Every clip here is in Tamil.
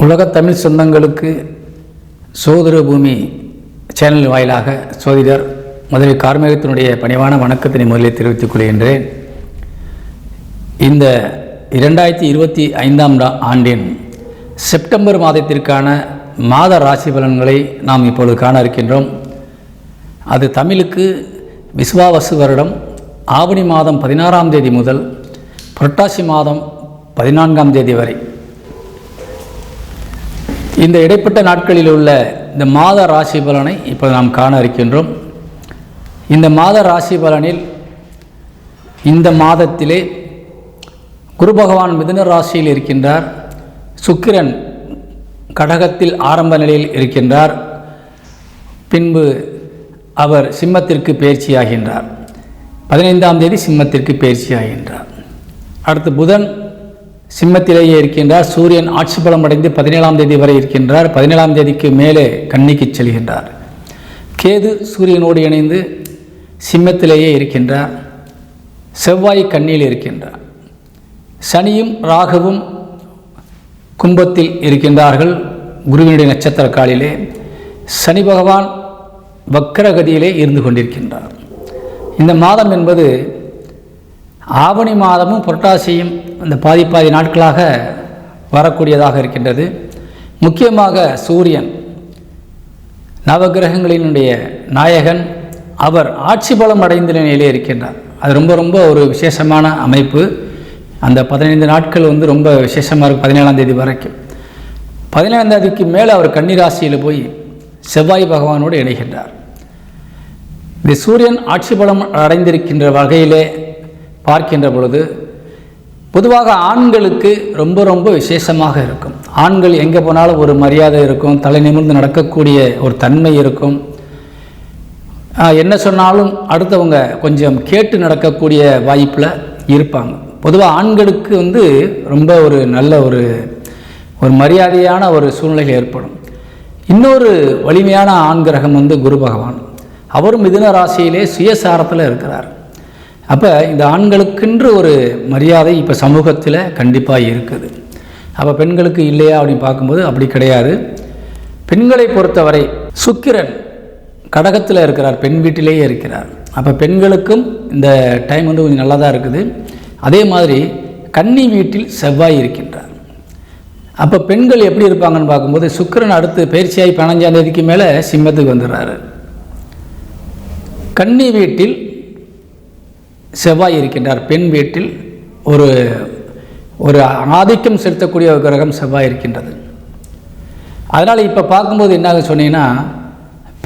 உலகத் தமிழ் சொந்தங்களுக்கு சோதர பூமி சேனல் வாயிலாக சோதிடர் முதலில் கார்மேகத்தினுடைய பணிவான வணக்கத்தினை முதலில் தெரிவித்துக் கொள்கின்றேன். இந்த இரண்டாயிரத்தி இருபத்தி ஐந்தாம் ஆண்டின் செப்டம்பர் மாதத்திற்கான மாத ராசி பலன்களை நாம் இப்பொழுது காண இருக்கின்றோம். அது தமிழுக்கு விஸ்வாவசு வருடம் ஆவணி மாதம் பதினாறாம் தேதி முதல் புரட்டாசி மாதம் பதினான்காம் தேதி வரை. இந்த இடைப்பட்ட நாட்களில் உள்ள இந்த மாத ராசி பலனை இப்போ நாம் காண இருக்கின்றோம். இந்த மாத ராசி பலனில் இந்த மாதத்திலே குரு பகவான் மிதுன ராசியில் இருக்கின்றார். சுக்கிரன் கடகத்தில் ஆரம்ப நிலையில் இருக்கின்றார். பின்பு அவர் சிம்மத்திற்கு பயிற்சியாகின்றார். பதினைந்தாம் தேதி சிம்மத்திற்கு பயிற்சியாகின்றார். அடுத்து புதன் சிம்மத்திலேயே இருக்கின்றார். சூரியன் ஆட்சி பலம் அடைந்து பதினேழாம் தேதி வரை இருக்கின்றார். பதினேழாம் தேதிக்கு மேலே கன்னிக்கு செல்கின்றார். கேது சூரியனோடு இணைந்து சிம்மத்திலேயே இருக்கின்றார். செவ்வாய் கண்ணியில் இருக்கின்றார். சனியும் ராகுவும் கும்பத்தில் இருக்கின்றார்கள். குருவினுடைய நட்சத்திர காலிலே சனி பகவான் வக்கரகதியிலே இருந்து கொண்டிருக்கின்றார். இந்த மாதம் என்பது ஆவணி மாதமும் புரட்டாசியும் அந்த பாதி பாதி நாட்களாக வரக்கூடியதாக இருக்கின்றது. முக்கியமாக சூரியன் நவகிரகங்களினுடைய நாயகன் அவர் ஆட்சி பலம் அடைந்த நிலையிலே இருக்கின்றார். அது ரொம்ப ரொம்ப ஒரு விசேஷமான அமைப்பு. அந்த பதினைந்து நாட்கள் வந்து ரொம்ப விசேஷமாக இருக்கும் பதினேழாம் தேதி வரைக்கும். பதினேழாம் தேதிக்கு மேலே அவர் கன்னிராசியில் போய் செவ்வாய் பகவானோடு இணைகின்றார். இந்த சூரியன் ஆட்சி பலம் அடைந்திருக்கின்ற வகையிலே பார்க்கின்ற பொழுது பொதுவாக ஆண்களுக்கு ரொம்ப ரொம்ப விசேஷமாக இருக்கும். ஆண்கள் எங்கே போனாலும் ஒரு மரியாதை இருக்கும் தலை நிமிர்ந்து நடக்கக்கூடிய ஒரு தன்மை இருக்கும். என்ன சொன்னாலும் அடுத்தவங்க கொஞ்சம் கேட்டு நடக்கக்கூடிய வாய்ப்பில் இருப்பாங்க. பொதுவாக ஆண்களுக்கு வந்து ரொம்ப ஒரு நல்ல ஒரு ஒரு மரியாதையான ஒரு சூழ்நிலை ஏற்படும். இன்னொரு வலிமையான ஆண் கிரகம் வந்து குரு பகவான். அவரும் மிதுன ராசியிலே சுயசாரத்தில் இருக்கிறார். அப்போ இந்த ஆண்களுக்கென்று ஒரு மரியாதை இப்போ சமூகத்தில் கண்டிப்பாக இருக்குது. அப்போ பெண்களுக்கு இல்லையா அப்படின்னு பார்க்கும்போது அப்படி கிடையாது. பெண்களை பொறுத்தவரை சுக்கிரன் கடகத்தில் இருக்கிறார் பெண் வீட்டிலேயே இருக்கிறார். அப்போ பெண்களுக்கும் இந்த டைம் வந்து கொஞ்சம் நல்லா தான் இருக்குது. அதே மாதிரி கன்னி வீட்டில் செவ்வாய் இருக்கின்றார். அப்போ பெண்கள் எப்படி இருப்பாங்கன்னு பார்க்கும்போது சுக்கிரன் அடுத்து பயிற்சியாகி பதினஞ்சாம் தேதிக்கு மேலே சிம்மத்துக்கு வந்துடுறாரு. கன்னி வீட்டில் செவ்வாய் இருக்கின்றார். பெண் வீட்டில் ஒரு ஒரு ஆதிக்கம் செலுத்தக்கூடிய ஒரு கிரகம் செவ்வாய் இருக்கின்றது. அதனால் இப்போ பார்க்கும்போது என்னாக சொன்னீங்கன்னா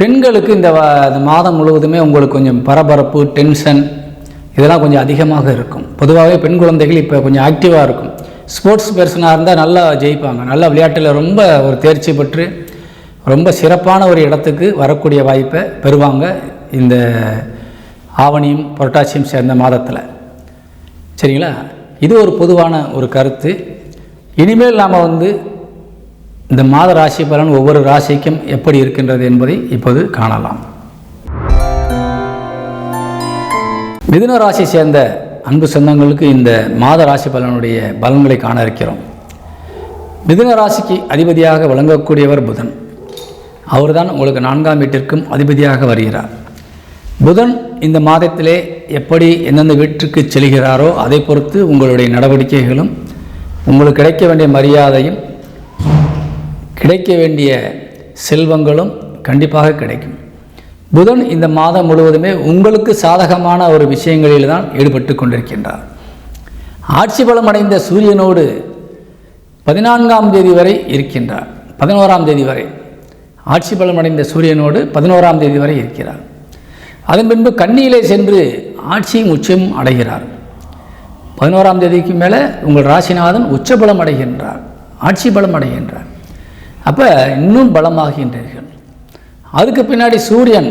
பெண்களுக்கு இந்த இந்த மாதம் முழுவதுமே உங்களுக்கு கொஞ்சம் பரபரப்பு டென்ஷன் இதெல்லாம் கொஞ்சம் அதிகமாக இருக்கும். பொதுவாகவே பெண் குழந்தைகள் இப்போ கொஞ்சம் ஆக்டிவாக இருக்கும். ஸ்போர்ட்ஸ் பர்சனாக இருந்தால் நல்லா ஜெயிப்பாங்க. நல்லா விளையாட்டில் ரொம்ப ஒரு தேர்ச்சி பெற்று ரொம்ப சிறப்பான ஒரு இடத்துக்கு வரக்கூடிய வாய்ப்பை பெறுவாங்க இந்த ஆவணியும் புரட்டாசியும் சேர்ந்த மாதத்தில். சரிங்களா? இது ஒரு பொதுவான ஒரு கருத்து. இனிமேல் நாம் வந்து இந்த மாத ராசி பலன் ஒவ்வொரு ராசிக்கும் எப்படி இருக்கின்றது என்பதை இப்போது காணலாம். மிதுன ராசி சேர்ந்த அன்பு சொந்தங்களுக்கு இந்த மாத ராசி பலனுடைய பலன்களை காண இருக்கிறோம். மிதுன ராசிக்கு அதிபதியாக விளங்கக்கூடியவர் புதன். அவர்தான் உங்களுக்கு நான்காம் வீட்டிற்கும் அதிபதியாக வருகிறார். புதன் இந்த மாதத்திலே எப்படி எந்தெந்த வீட்டுக்கு செல்கிறாரோ அதை பொறுத்து உங்களுடைய நடவடிக்கைகளும் உங்களுக்கு கிடைக்க வேண்டிய மரியாதையும் கிடைக்க வேண்டிய செல்வங்களும் கண்டிப்பாக கிடைக்கும். புதன் இந்த மாதம் முழுவதுமே உங்களுக்கு சாதகமான ஒரு விஷயங்களில் தான் ஈடுபட்டு கொண்டிருக்கின்றார். ஆட்சி பலம் அடைந்த சூரியனோடு பதினான்காம் தேதி வரை இருக்கின்றார். பதினோராம் தேதி வரை. ஆட்சி பலம் அடைந்த சூரியனோடு பதினோராம் தேதி வரை இருக்கிறார். அதன் பின்பு கன்னியிலே சென்று ஆட்சியும் உச்சமும் அடைகிறார். பதினோராம் தேதிக்கு மேலே உங்கள் ராசிநாதன் உச்ச பலம் அடைகின்றார் ஆட்சி பலம் அடைகின்றார். அப்போ இன்னும் பலமாகின்றீர்கள். அதுக்கு பின்னாடி சூரியன்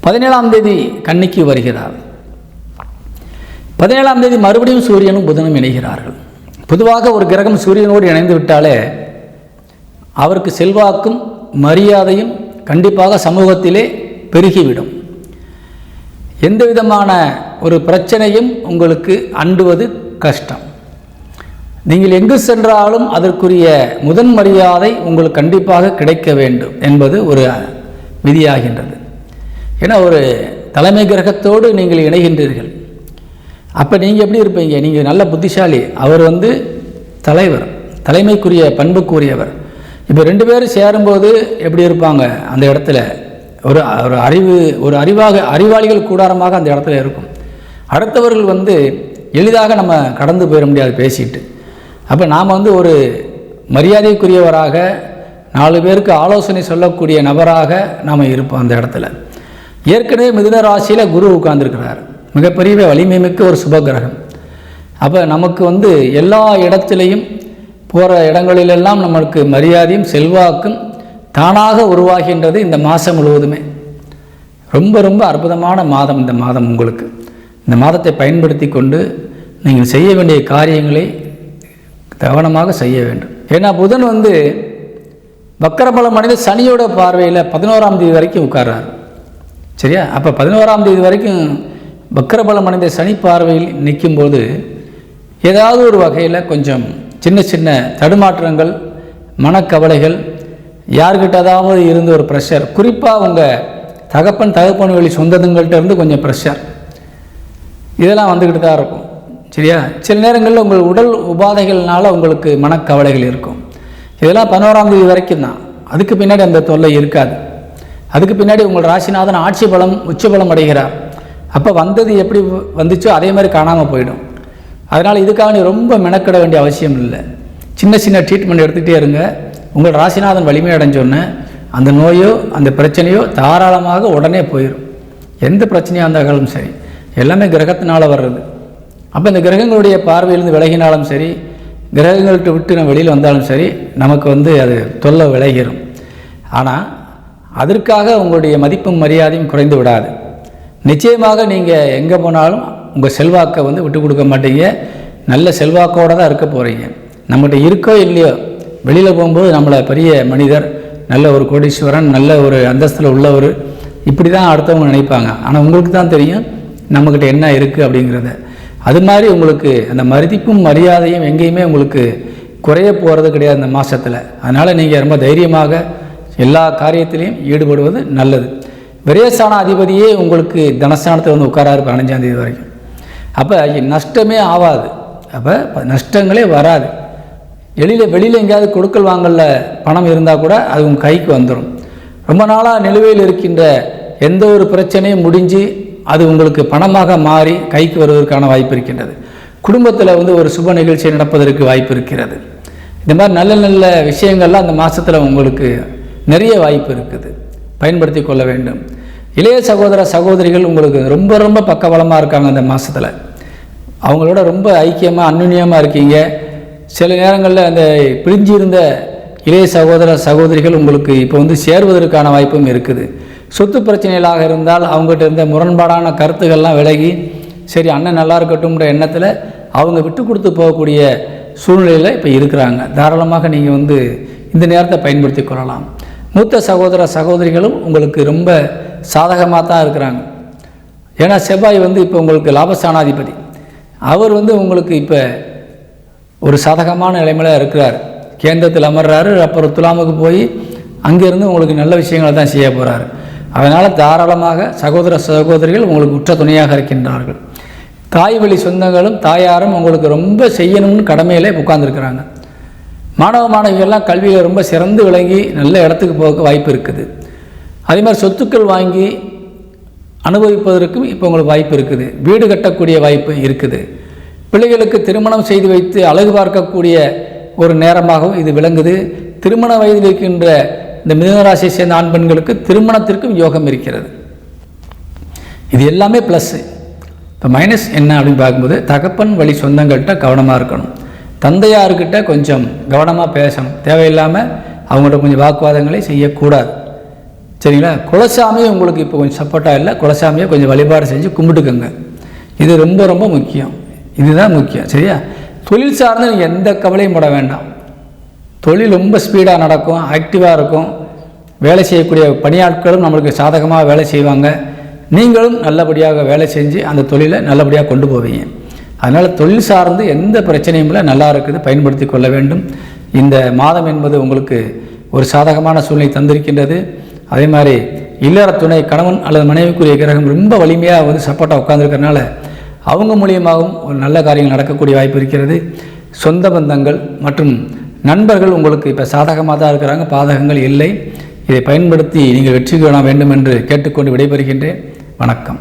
பதினேழாம் தேதி கன்னிக்கு வருகிறார். பதினேழாம் தேதி மறுபடியும் சூரியனும் புதனும் இணைகிறார்கள். பொதுவாக ஒரு கிரகம் சூரியனோடு இணைந்து விட்டாலே அவருக்கு செல்வாக்கும் மரியாதையும் கண்டிப்பாக சமூகத்திலே பெருகிவிடும். எந்த விதமான ஒரு பிரச்சனையும் உங்களுக்கு அண்டுவது கஷ்டம். நீங்கள் எங்கு சென்றாலும் அதற்குரிய முதன் மரியாதை உங்களுக்கு கண்டிப்பாக கிடைக்க வேண்டும் என்பது ஒரு விதியாகின்றது. ஏன்னா ஒரு தலைமை கிரகத்தோடு நீங்கள் இணைகின்றீர்கள். அப்போ நீங்கள் எப்படி இருப்பீங்க? நீங்கள் நல்ல புத்திசாலி. அவர் வந்து தலைவர் தலைமைக்குரிய பண்புக்குரியவர். இப்போ ரெண்டு பேரும் சேரும்போது எப்படி இருப்பாங்க? அந்த இடத்துல ஒரு ஒரு அறிவு ஒரு அறிவாக அறிவாளிகள் கூடாரமாக அந்த இடத்துல இருக்கும். அடுத்தவர்கள் வந்து எளிதாக நம்ம கடந்து போயிட முடியாது பேசிட்டு. அப்போ நாம் வந்து ஒரு மரியாதைக்குரியவராக நாலு பேருக்கு ஆலோசனை சொல்லக்கூடிய நபராக நாம் இருப்போம் அந்த இடத்துல. ஏற்கனவே மிதுன ராசியில் குரு உட்கார்ந்துருக்கிறார். மிகப்பெரிய வலிமை மிக்க ஒரு சுப கிரகம் அப்போ நமக்கு வந்து எல்லா இடத்துலையும் போகிற இடங்களிலெல்லாம் நம்மளுக்கு மரியாதையும் செல்வாக்கும் தானாக உருவாகின்றது இந்த மாதம் முழுவதுமே. ரொம்ப ரொம்ப அற்புதமான மாதம் இந்த மாதம் உங்களுக்கு. இந்த மாதத்தை பயன்படுத்தி கொண்டு நீங்கள் செய்ய வேண்டிய காரியங்களை கவனமாக செய்ய வேண்டும். ஏன்னா புதன் வந்து வக்கரபலம் அடைந்து சனியோட பார்வையில் பதினோராம் தேதி வரைக்கும் உட்கார்றாரு. சரியா? அப்போ பதினோராம் தேதி வரைக்கும் வக்கரபலம் அடைந்த சனி பார்வையில் நிற்கும்போது ஏதாவது ஒரு வகையில் கொஞ்சம் சின்ன சின்ன தடுமாற்றங்கள் மனக்கவலைகள் யார்கிட்ட ஏதாவது இருந்து ஒரு ப்ரெஷர் குறிப்பாக உங்கள் தகப்பன் தகப்பன் வழி சொந்ததுங்கள்கிட்ட இருந்து கொஞ்சம் ப்ரெஷர் இதெல்லாம் வந்துக்கிட்டு தான் இருக்கும். சரியா? சில நேரங்களில் உங்கள் உடல் உபாதைகள்னால உங்களுக்கு மனக்கவலைகள் இருக்கும். இதெல்லாம் பதினோராம் தேதி வரைக்கும் தான். அதுக்கு பின்னாடி அந்த தொல்லை இருக்காது. அதுக்கு பின்னாடி உங்கள் ராசிநாதன் ஆட்சி பலம் உச்ச பலம் அடைகிறார். அப்போ வந்தது எப்படி வந்துச்சோ அதே மாதிரி காணாமல் போயிடும். அதனால் இதுக்காக நீ ரொம்ப மெனக்கிட வேண்டிய அவசியம் இல்லை. சின்ன சின்ன ட்ரீட்மெண்ட் எடுத்துகிட்டே இருங்க. உங்கள் ராசிநாதன் வலிமை அடைஞ்சோன்னே அந்த நோயோ அந்த பிரச்சனையோ தாராளமாக உடனே போயிடும் எந்த பிரச்சனையாக இருந்தாலும் சரி எல்லாமே கிரகத்தினால் வர்றது. அப்போ இந்த கிரகங்களுடைய பார்வையிலிருந்து விலகினாலும் சரி கிரகங்கள்கிட்ட விட்டு நம்ம வெளியில் வந்தாலும் சரி நமக்கு வந்து அது தொல்லை விலகிடும் ஆனால் அதற்காக உங்களுடைய மதிப்பும் மரியாதையும் குறைந்து விடாது. நிச்சயமாக நீங்கள் எங்கே போனாலும் உங்கள் செல்வாக்கை வந்து விட்டு கொடுக்க மாட்டீங்க. நல்ல செல்வாக்கோடு தான் இருக்க போகிறீங்க நம்மகிட்ட இருக்கோ இல்லையோ வெளியில் போகும்போது நம்மளை பெரிய மனிதர் நல்ல ஒரு கோடீஸ்வரன் நல்ல ஒரு அந்தஸ்தில் உள்ளவர் இப்படி தான் அடுத்தவங்க நினைப்பாங்க. ஆனால் உங்களுக்கு தான் தெரியும் நம்மக்கிட்ட என்ன இருக்குது அப்படிங்கிறத. அது மாதிரி உங்களுக்கு அந்த மதிப்பும் மரியாதையும் எங்கேயுமே உங்களுக்கு குறைய போகிறது கிடையாது இந்த மாதத்தில் அதனால் நீங்கள் ரொம்ப தைரியமாக எல்லா காரியத்திலையும் ஈடுபடுவது நல்லது. விரயஸ்தான அதிபதியே உங்களுக்கு தனஸ்தானத்தில் வந்து உட்காராரு பதினஞ்சாந்தேதி வரைக்கும். அப்போ நஷ்டமே ஆகாது அப்போ நஷ்டங்களே வராது. எளியில் வெளியில் எங்கேயாவது கொடுக்கல் வாங்கல பணம் இருந்தால் கூட அது உங்கள் கைக்கு வந்துடும் ரொம்ப நாளாக நிலுவையில் இருக்கின்ற எந்த ஒரு பிரச்சனையும் முடிஞ்சு அது உங்களுக்கு பணமாக மாறி கைக்கு வருவதற்கான வாய்ப்பு இருக்கின்றது. குடும்பத்தில் வந்து ஒரு சுப நிகழ்ச்சி நடப்பதற்கு வாய்ப்பு இருக்கிறது. இந்த மாதிரி நல்ல நல்ல விஷயங்கள்லாம் அந்த மாதத்தில் உங்களுக்கு நிறைய வாய்ப்பு இருக்குது. பயன்படுத்தி கொள்ள வேண்டும். இளைய சகோதர சகோதரிகள் உங்களுக்கு ரொம்ப ரொம்ப பக்கபலமாக இருக்காங்க அந்த மாதத்தில் அவங்களோட ரொம்ப ஐக்கியமாக அன்னுன்யமாக இருக்கீங்க. சில நேரங்களில் அந்த பிரிஞ்சு இருந்த இளைய சகோதர சகோதரிகள் உங்களுக்கு இப்போ வந்து சேர்வதற்கான வாய்ப்பும் இருக்குது. சொத்து பிரச்சனைகளாக இருந்தால் அவங்ககிட்ட இருந்த முரண்பாடான கருத்துக்கள்லாம் விலகி சரி அண்ணன் நல்லா இருக்கட்டும்ன்ற எண்ணத்தில் அவங்க விட்டு கொடுத்து போகக்கூடிய சூழ்நிலையில் இப்போ இருக்கிறாங்க. தாராளமாக நீங்கள் வந்து இந்த நேரத்தை பயன்படுத்தி கொள்ளலாம். மூத்த சகோதர சகோதரிகளும் உங்களுக்கு ரொம்ப சாதகமாக தான் இருக்கிறாங்க. ஏன்னா செவ்வாய் வந்து இப்போ உங்களுக்கு லாபஸ்தானாதிபதி. அவர் வந்து உங்களுக்கு இப்போ ஒரு சாதகமான நிலைமையில் இருக்கிறார். கேந்திரத்தில் அமர்றாரு அப்புறம் துலாமுக்கு போய் அங்கேருந்து உங்களுக்கு நல்ல விஷயங்களை தான் செய்ய போகிறாரு அதனால் தாராளமாக சகோதர சகோதரிகள் உங்களுக்கு உற்ற துணையாக இருக்கின்றார்கள். தாய் வழி சொந்தங்களும் தாயாரும் உங்களுக்கு ரொம்ப செய்யணும்னு கடமையிலே உட்கார்ந்துருக்கிறாங்க. மாணவ மாணவிகள்லாம் கல்வியில் ரொம்ப சிறந்து விளங்கி நல்ல இடத்துக்கு போக வாய்ப்பு இருக்குது. அதே மாதிரி சொத்துக்கள் வாங்கி அனுபவிப்பதற்கும் இப்போ உங்களுக்கு வாய்ப்பு இருக்குது. வீடு கட்டக்கூடிய வாய்ப்பு இருக்குது. பிள்ளைகளுக்கு திருமணம் செய்து வைத்து அழகு பார்க்கக்கூடிய ஒரு நேரமாகவும் இது விளங்குது. திருமண வயதில் இருக்கின்ற இந்த மிதனராசியை சேர்ந்த ஆண் பெண்களுக்கு திருமணத்திற்கும் யோகம் இருக்கிறது. இது எல்லாமே ப்ளஸ்ஸு இப்போ மைனஸ் என்ன அப்படின்னு பார்க்கும்போது தகப்பன் வழி சொந்தங்கள்கிட்ட கவனமாக இருக்கணும். தந்தையார்கிட்ட கொஞ்சம் கவனமாக பேசணும். தேவையில்லாமல் அவங்கள்ட்ட கொஞ்சம் வாக்குவாதங்களை செய்யக்கூடாது. சரிங்களா? குலசாமியை உங்களுக்கு இப்போ கொஞ்சம் சப்போர்ட்டாக இல்லை. குலசாமியை கொஞ்சம் வழிபாடு செஞ்சு கும்பிட்டுக்கோங்க. இது ரொம்ப ரொம்ப முக்கியம். இதுதான் முக்கியம் சரியா? தொழில் சார்ந்து நீங்கள் எந்த கவலையும் போட வேண்டாம். தொழில் ரொம்ப ஸ்பீடாக நடக்கும் ஆக்டிவாக இருக்கும். வேலை செய்யக்கூடிய பணியாட்களும் நம்மளுக்கு சாதகமாக வேலை செய்வாங்க. நீங்களும் நல்லபடியாக வேலை செஞ்சு அந்த தொழிலை நல்லபடியாக கொண்டு போவீங்க. அதனால் தொழில் சார்ந்து எந்த பிரச்சனையும் இல்லை நல்லா இருக்குது பயன்படுத்தி கொள்ள வேண்டும். இந்த மாதம் என்பது உங்களுக்கு ஒரு சாதகமான சூழ்நிலை தந்திருக்கின்றது. அதே மாதிரி இல்லற துணை கணவன் அல்லது மனைவிக்குரிய கிரகம் ரொம்ப வலிமையாக வந்து சப்போர்ட்டாக உட்காந்துருக்கறனால அவங்க மூலியமாகவும் ஒரு நல்ல காரியங்கள் நடக்கக்கூடிய வாய்ப்பு இருக்கிறது. சொந்த பந்தங்கள் மற்றும் நண்பர்கள் உங்களுக்கு இப்போ சாதகமாக தான் இருக்கிறாங்க பாதகங்கள் இல்லை. இதை பயன்படுத்தி நீங்கள் வெற்றி காண வேண்டும் என்று கேட்டுக்கொண்டு விடைபெறுகின்றேன். வணக்கம்.